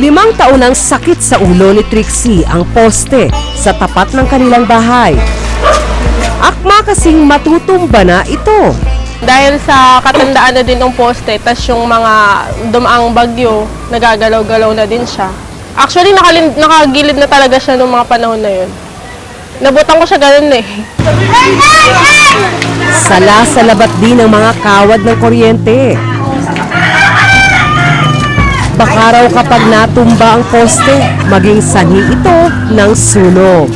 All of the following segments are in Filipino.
Limang taon ang sakit sa ulo ni Trixie ang poste sa tapat ng kanilang bahay. Akma kasing matutumba na ito. Dahil sa katandaan na din ng poste, tas yung mga dumaang bagyo, nagagalaw-galaw na din siya. Actually, nakalin, nakagilid na talaga siya nung mga panahon na yun. Nabutan ko siya ganun eh. Sala sa labat din ng mga kawad ng kuryente. Baka raw kapag natumba ang poste, maging sanhi ito ng sunog.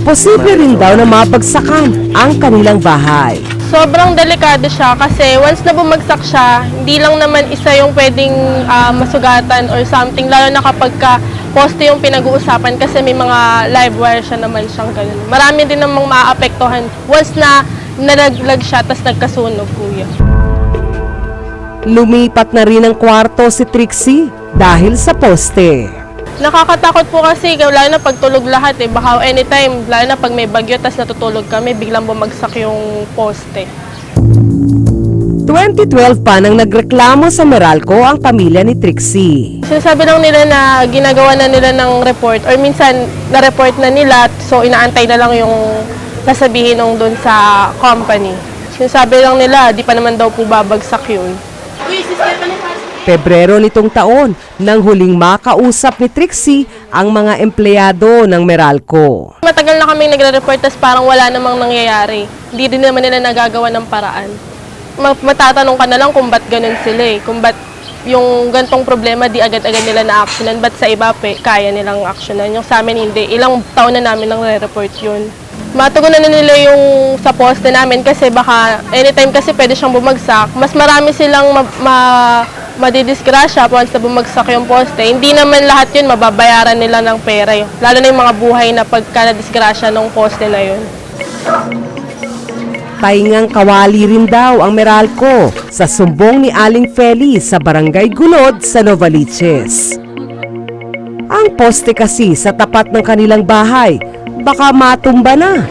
Posible rin daw na mabagsakan ang kanilang bahay. Sobrang delikado siya kasi once na bumagsak siya, hindi lang naman isa yung pwedeng ah, masugatan or something, lalo na kapag ka poste yung pinag-uusapan kasi may mga live wire siya naman siyang ganun. Marami din namang maaapektuhan once na nalaglag siya tas nagkasunog, kuya. Lumipat na rin ang kwarto si Trixie dahil sa poste. Nakakatakot po kasi, lalo na pag tulog lahat eh. Baka anytime, lalo na pag may bagyo, tas natutulog kami, biglang bumagsak yung poste. 2012 pa nang nagreklamo sa Meralco ang pamilya ni Trixie. Sinasabi lang nila na ginagawa na nila ng report or minsan na-report na nila so inaantay na lang yung sasabihin nung doon sa company. Sinasabi lang nila, di pa naman daw po babagsak yun. Pebrero nitong taon nang huling makausap ni Trixie ang mga empleyado ng Meralco. Matagal na kami nagre-report tas parang wala namang nangyayari. Hindi din naman nila nagagawa ng paraan. Ma- Matatanong ka na lang kung ba't ganun sila eh. Kung ba't yung gantong problema di agad-agad nila na-actionan. Ba't sa iba pe, kaya nilang actionan. Yung sa amin hindi. Ilang taon na namin nang report yun. Matugunan na nila yung sa poste namin kasi baka anytime kasi pwede siyang bumagsak. Mas marami silang ma, ma madidisgrasya once na bumagsak yung poste. Hindi naman lahat yun mababayaran nila ng pera. Yun. Lalo na yung mga buhay na pagka na-disgrasya ng poste na yun. Paingang kawali rin daw ang Meralco sa sumbong ni Aling Feli sa Barangay Gulod sa Novaliches. Ang poste kasi sa tapat ng kanilang bahay, baka matumba na.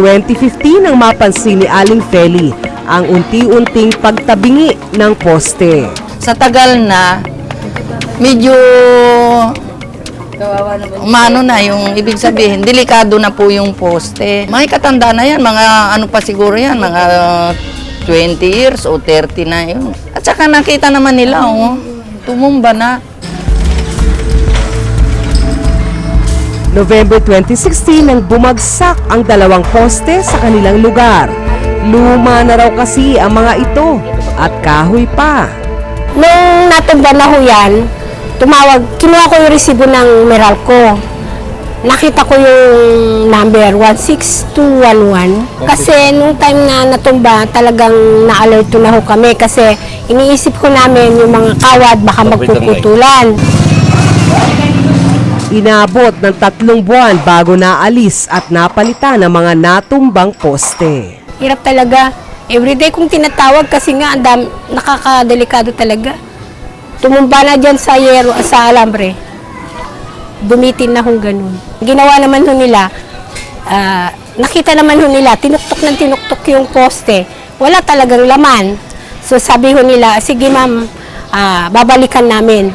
2015 nang mapansin ni Aling Feli ang unti-unting pagtabingi ng poste. Sa tagal na, medyo umano na yung ibig sabihin, delikado na po yung poste. May katanda na yan, mga ano pa siguro yan, mga 20 years o 30 na yun. At saka nakita naman nila, oh, tumumba na. November 2016 nang bumagsak ang dalawang poste sa kanilang lugar. Luma na raw kasi ang mga ito at kahoy pa. Nung natumba na ho yan, tumawag, kinuha ko yung resibo ng Meralco. Nakita ko yung number 16211. Kasi nung time na natumba, talagang na-alert na ho kami kasi iniisip ko namin yung mga kawad baka magpuputulan. Inabot ng tatlong buwan bago naalis at napalitan ang mga natumbang poste. Hirap talaga. Everyday kong tinatawag kasi nga ang nakakadelikado talaga. Tumumba na dyan sa yero, sa alambre. Bumitin na kung ganun. Ginawa naman ho nila, ah, nakita naman ho nila, tinuktok ng tinuktok yung poste. Wala talagang laman. So sabi ho nila, sige ma'am, ah, babalikan namin.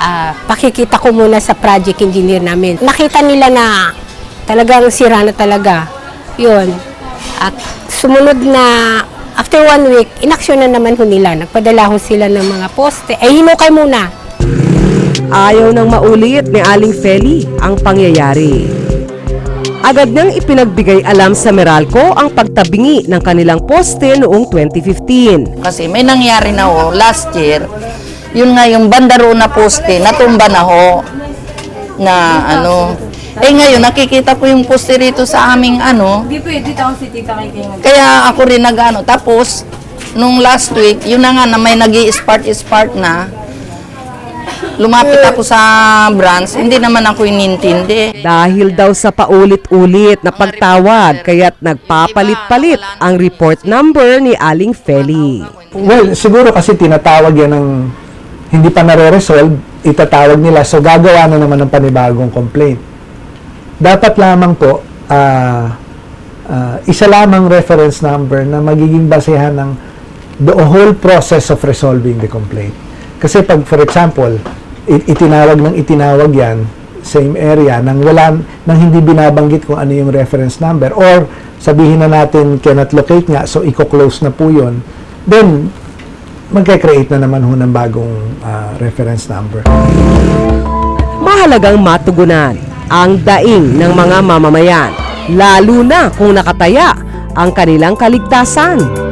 Ah, pakikita ko muna sa project engineer namin. Nakita nila na talagang sira na talaga. Yun. At sumunod na after one week, inaksyon na naman ho nila. Nagpadala ho sila ng mga poste. Eh, hinukay muna. Ayaw nang maulit ni Aling Feli ang pangyayari. Agad nang ipinagbigay alam sa Meralco ang pagtabingi ng kanilang poste noong 2015. Kasi may nangyari na ho, last year, yun nga yung bandaro na poste, natumba na ho. Na ano, eh ngayon nakikita ko yung poste rito sa aming ano. Hindi pwede tao si tita Kaya ako rin nag-ano. Tapos, nung last week, yun na nga na may nag spark spark na. Lumapit ako sa branch, hindi naman ako inintindi. Dahil daw sa paulit-ulit na pagtawag kaya't nagpapalit-palit ang report number ni Aling Feli. Well, siguro kasi tinatawag yan ng hindi pa nare-resolve, itatawag nila. So, gagawa na naman ng panibagong complaint. Dapat lamang po, ah, ah, isa lamang reference number na magiging basehan ng the whole process of resolving the complaint. Kasi pag, for example, itinawag ng itinawag yan, same area, nang wala, nang hindi binabanggit kung ano yung reference number, or sabihin na natin cannot locate nga, so i-close na po yun, then magka-create na naman ho ng bagong ah, reference number. Mahalagang matugunan ang daing ng mga mamamayan, lalo na kung nakataya ang kanilang kaligtasan.